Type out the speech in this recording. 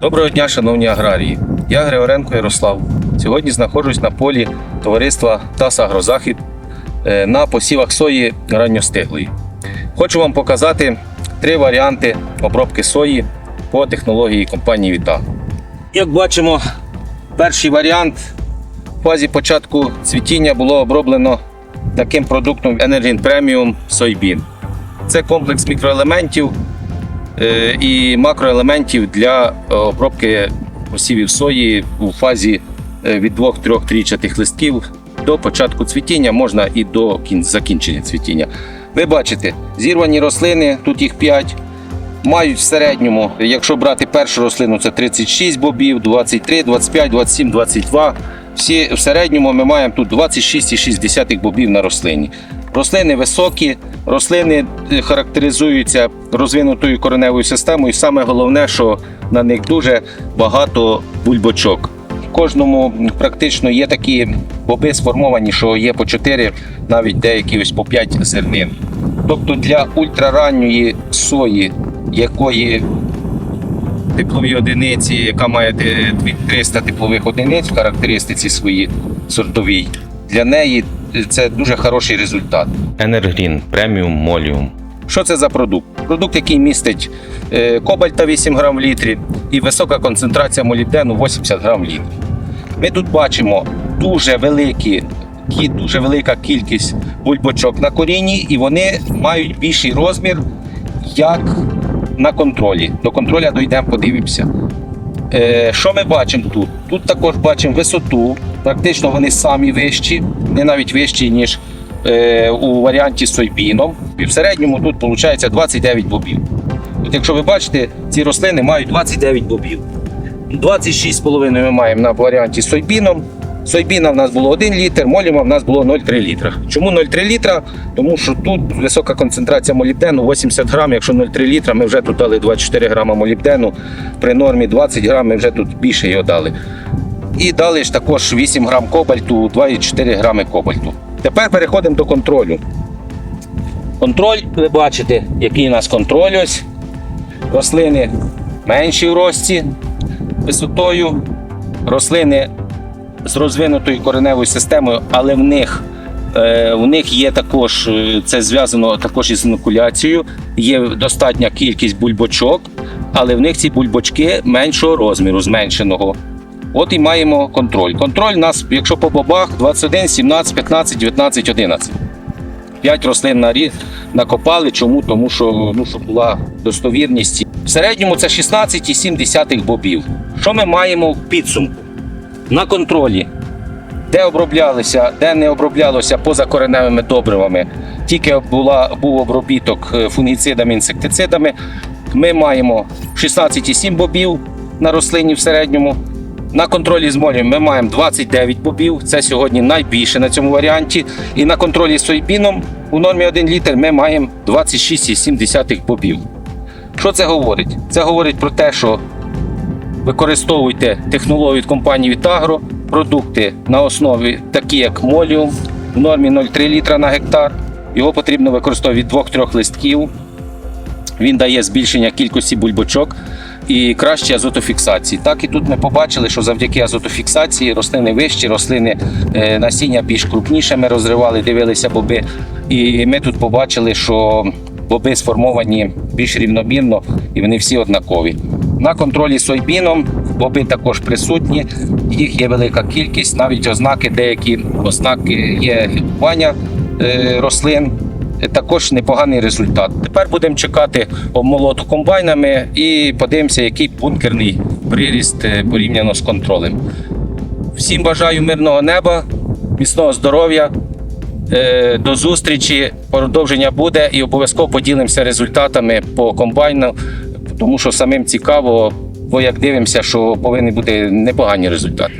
Доброго дня, шановні аграрії. Я Григоренко Ярослав. Сьогодні знаходжусь на полі товариства ТАС Агрозахід е, на посівах сої ранньостиглої. Хочу вам показати три варіанти обробки сої по технології компанії Віта. Як бачимо, перший варіант в фазі початку цвітіння було оброблено таким продуктом Energen Premium Soybean. Це комплекс мікроелементів і макроелементів для е, обробки посівів сої у фазі е, від 2-3 трічатих листків до початку цвітіння, можна і до закінчення цвітіння. Ви бачите, зірвані рослини, тут їх 5, мають в середньому, якщо брати першу рослину, це 36 бобів, 23, 25, 27, 22. Всі в середньому ми маємо тут 26,6 бобів на рослині. Рослини високі, рослини е, характеризуються розвинутою кореневою системою. І саме головне, що на них дуже багато бульбочок. В кожному практично є такі боби сформовані, що є по 4, навіть деякі ось по 5 зернин. Тобто для ультраранньої сої, якої теплові одиниці, яка має е, 300 теплових одиниць в характеристиці своїй сортовій, для неї це дуже хороший результат. Енергрін преміум моліум. Що це за продукт? Продукт, який містить е, кобальта 8 грам в літрі і висока концентрація молібдену 80 грам в літрі. Ми тут бачимо дуже великі, кі- дуже велика кількість бульбочок на корінні, і вони мають більший розмір, як на контролі. До контроля дійдемо, подивимося. Е, що ми бачимо тут? Тут також бачимо висоту. Практично вони самі вищі, не навіть вищі, ніж е, у варіанті з сойбіном. І в середньому тут виходить 29 бобів. От якщо ви бачите, ці рослини мають 29 бобів. 26,5 ми маємо на варіанті з сойбіном. Сойбіна в нас було 1 літр, моліма в нас було 0,3 літра. Чому 0,3 літра? Тому що тут висока концентрація молібдену 80 грам. Якщо 0,3 літра, ми вже тут дали 24 грама молібдену. При нормі 20 грам ми вже тут більше його дали. І дали ж також 8 грам кобальту, 2,4 грами кобальту. Тепер переходимо до контролю. Контроль, ви бачите, який у нас контроль ось. Рослини менші в рості висотою. Рослини з розвинутою кореневою системою, але в них, е, в них є також, е, це зв'язано також із інокуляцією, є достатня кількість бульбочок, але в них ці бульбочки меншого розміру, зменшеного. От і маємо контроль. Контроль нас, якщо по бобах, 21, 17, 15, 19, 11. 5 рослин на рік накопали. Чому? Тому що, ну, щоб була достовірність. В середньому це 16,7 бобів. Що ми маємо в підсумку? На контролі, де оброблялися, де не оброблялося позакореневими добривами, тільки була, був обробіток е, фунгіцидами, інсектицидами. Ми маємо 16,7 бобів на рослині в середньому. На контролі з молем ми маємо 29 бобів. Це сьогодні найбільше на цьому варіанті. І на контролі з сойбіном у нормі 1 літр ми маємо 26,7 бобів. Що це говорить? Це говорить про те, що використовуйте технологію компанії Вітагро, продукти на основі такі, як моліум, в нормі 0,3 літра на гектар. Його потрібно використовувати від 2-3 листків. Він дає збільшення кількості бульбочок і кращі азотофіксації. Так і тут ми побачили, що завдяки азотофіксації рослини вищі, рослини е, насіння більш крупніше. Ми розривали, дивилися боби. І ми тут побачили, що боби сформовані більш рівномірно і вони всі однакові. На контролі сойбіном боби також присутні, їх є велика кількість, навіть ознаки, деякі ознаки є гілкування е, рослин. Також непоганий результат. Тепер будемо чекати обмолоту комбайнами і подивимося, який бункерний приріст е, порівняно з контролем. Всім бажаю мирного неба, міцного здоров'я. Е, До зустрічі. Продовження буде і обов'язково поділимося результатами по комбайну, тому що самим цікаво, бо як дивимося, що повинні бути непогані результати.